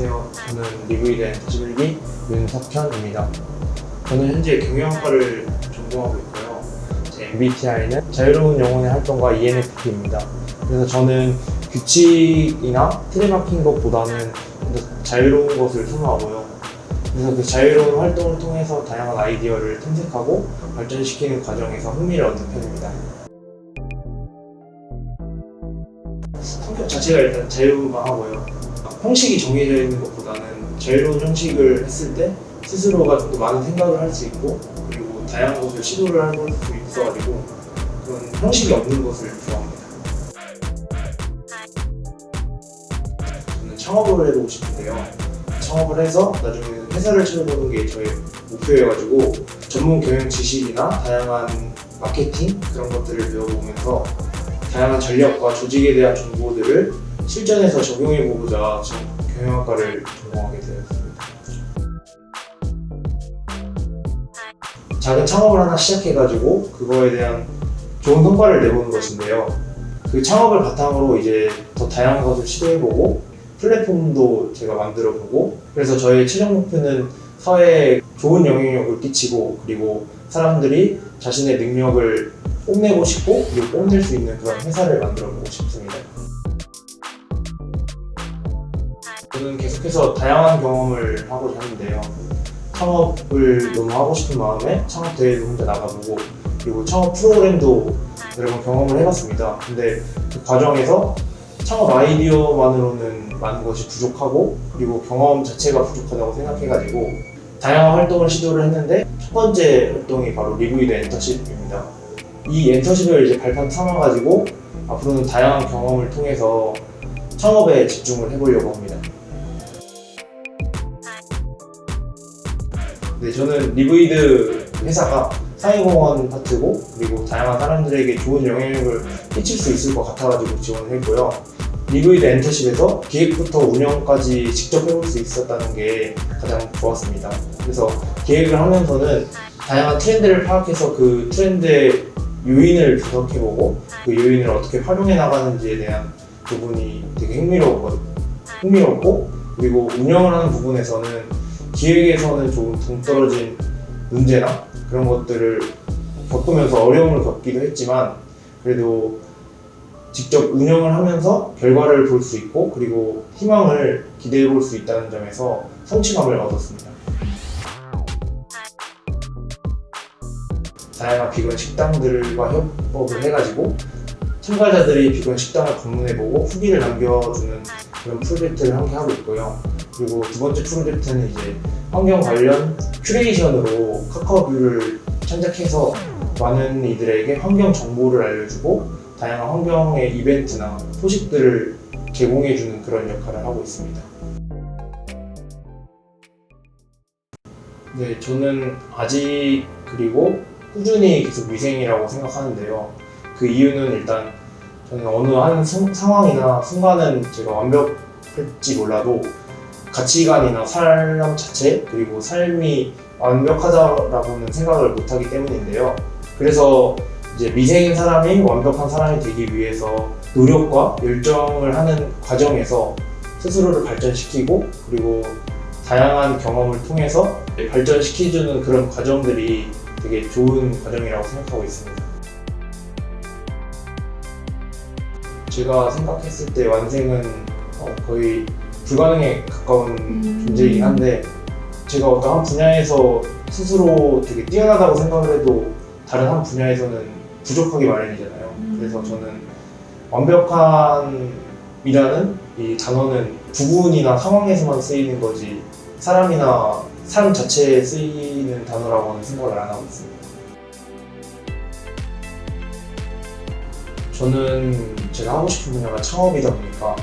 안녕하세요. 저는 리브이드 엔터지빌기 윤석현입니다. 저는 현재 경영학과를 전공하고 있고요. 제 MBTI는 자유로운 영혼의 활동가 E ENFP입니다. 그래서 저는 규칙이나 틀에 막힌 것보다는 좀더 자유로운 것을 선호하고요. 그래서 그 자유로운 활동을 통해서 다양한 아이디어를 탐색하고 발전시키는 과정에서 흥미를 얻는 편입니다. 성격 자체가 일단 자유강하고요. 형식이 정해져 있는 것보다는 자유로운 형식을 했을 때 스스로가 좀 더 많은 생각을 할 수 있고 그리고 다양한 것을 시도를 해볼 수 있어가지고 그런 형식이 없는 것을 좋아합니다. 저는 창업을 해보고 싶은데요. 창업을 해서 나중에는 회사를 차려보는 게 저의 목표여가지고 전문 경영 지식이나 다양한 마케팅 그런 것들을 배워보면서 다양한 전략과 조직에 대한 정보들을 실전에서 적용해보고자 지금 경영학과를 전공하게 되었습니다. 작은 창업을 하나 시작해가지고 그거에 대한 좋은 성과를 내보는 것인데요. 그 창업을 바탕으로 이제 더 다양한 것을 시도해보고 플랫폼도 제가 만들어보고 그래서 저의 최종 목표는 사회에 좋은 영향력을 끼치고 그리고 사람들이 자신의 능력을 뽐내고 싶고 그리고 뽐낼 수 있는 그런 회사를 만들어보고 싶습니다. 저는 계속해서 다양한 경험을 하고자 하는데요. 창업을 너무 하고 싶은 마음에 창업 대회도 혼자 나가보고 그리고 창업 프로그램도 여러 번 경험을 해봤습니다. 근데 그 과정에서 창업 아이디어만으로는 많은 것이 부족하고 그리고 경험 자체가 부족하다고 생각해가지고 다양한 활동을 시도를 했는데 첫 번째 활동이 바로 리브이드 엔터십입니다. 이 엔터십을 이제 발판 삼아가지고 앞으로는 다양한 경험을 통해서 창업에 집중을 해보려고 합니다. 네, 저는 리브이드 회사가 사회공헌 파트고 그리고 다양한 사람들에게 좋은 영향력을 끼칠 수 있을 것 같아가지고 지원을 했고요. 리브이드 엔터십에서 기획부터 운영까지 직접 해볼 수 있었다는 게 가장 좋았습니다. 그래서 기획을 하면서는 다양한 트렌드를 파악해서 그 트렌드의 요인을 분석해보고 그 요인을 어떻게 활용해 나가는지에 대한 부분이 되게 흥미로웠거든요. 흥미롭고 그리고 운영을 하는 부분에서는 기획에서는 조금 동떨어진 문제나 그런 것들을 겪으면서 어려움을 겪기도 했지만 그래도 직접 운영을 하면서 결과를 볼 수 있고 그리고 희망을 기대해 볼 수 있다는 점에서 성취감을 얻었습니다. 다양한 비건 식당들과 협업을 해가지고 참가자들이 비건 식당을 방문해보고 후기를 남겨주는 그런 프로젝트를 함께 하고 있고요. 그리고 두 번째 프로젝트는 이제 환경 관련 큐레이션으로 카카오뷰를 참작해서 많은 이들에게 환경 정보를 알려주고 다양한 환경의 이벤트나 소식들을 제공해주는 그런 역할을 하고 있습니다. 네, 저는 아직 그리고 꾸준히 계속 위생이라고 생각하는데요. 그 이유는 일단 저는 어느 한 상- 상황이나 순간은 제가 완벽할지 몰라도 가치관이나 사람 자체 그리고 삶이 완벽하다라고는 생각을 못하기 때문인데요. 그래서 이제 미생인 사람이 완벽한 사람이 되기 위해서 노력과 열정을 하는 과정에서 스스로를 발전시키고 그리고 다양한 경험을 통해서 발전시켜주는 그런 과정들이 되게 좋은 과정이라고 생각하고 있습니다. 제가 생각했을 때 완생은 어, 거의 불가능에 가까운 음. 존재이긴 한데 제가 어떤 한 분야에서 스스로 되게 뛰어나다고 생각을 해도 다른 한 분야에서는 부족하기 마련이잖아요. 음. 그래서 저는 완벽한이라는 이 단어는 부분이나 상황에서만 쓰이는 거지 사람이나 삶 자체에 쓰이는 단어라고는 생각을 안 하고 있습니다. 저는 제가 하고 싶은 분야가 창업이다 보니까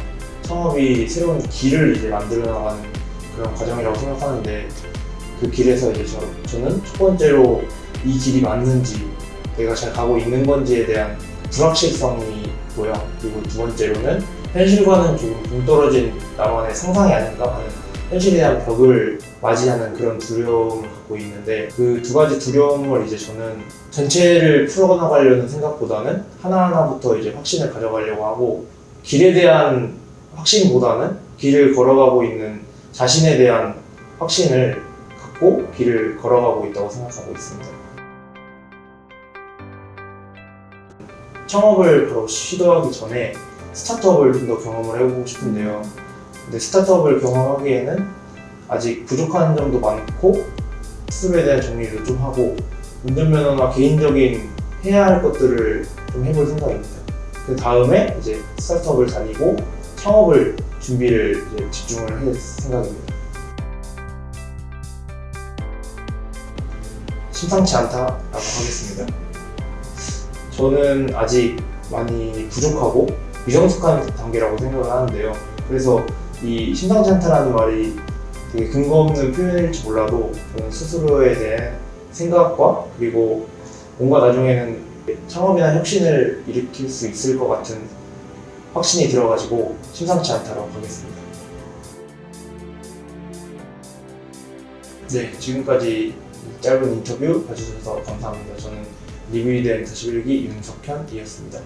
창업이 새로운 길을 이제 만들어 나가는 그런 과정이라고 생각하는데 그 길에서 이제 저, 저는 첫 번째로 이 길이 맞는지 내가 잘 가고 있는 건지에 대한 불확실성이 있고요. 그리고 두 번째로는 현실과는 조금 동떨어진 나만의 상상이 아닌가 하는 현실에 대한 벽을 맞이하는 그런 두려움을 갖고 있는데 그 두 가지 두려움을 이제 저는 전체를 풀어나가려는 생각보다는 하나하나부터 이제 확신을 가져가려고 하고 길에 대한 확신보다는 길을 걸어가고 있는 자신에 대한 확신을 갖고 길을 걸어가고 있다고 생각하고 있습니다. 창업을 바로 시도하기 전에 스타트업을 좀 더 경험을 해보고 싶은데요. 근데 스타트업을 경험하기에는 아직 부족한 점도 많고 스스로에 대한 정리도 좀 하고 운전면허나 개인적인 해야 할 것들을 좀 해볼 생각입니다. 그 다음에 이제 스타트업을 다니고 창업을 준비를 이제 집중을 할 생각입니다. 심상치 않다라고 하겠습니다. 저는 아직 많이 부족하고 미성숙한 단계라고 생각을 하는데요. 그래서 이 심상치 않다라는 말이 되게 근거 없는 표현일지 몰라도 저는 스스로에 대한 생각과 그리고 뭔가 나중에는 창업이나 혁신을 일으킬 수 있을 것 같은 확신이 들어가지고 심상치 않다라고 하겠습니다. 네, 지금까지 이 짧은 인터뷰 봐주셔서 감사합니다. 저는 리뷰이드 엔터 11기 윤석현이었습니다.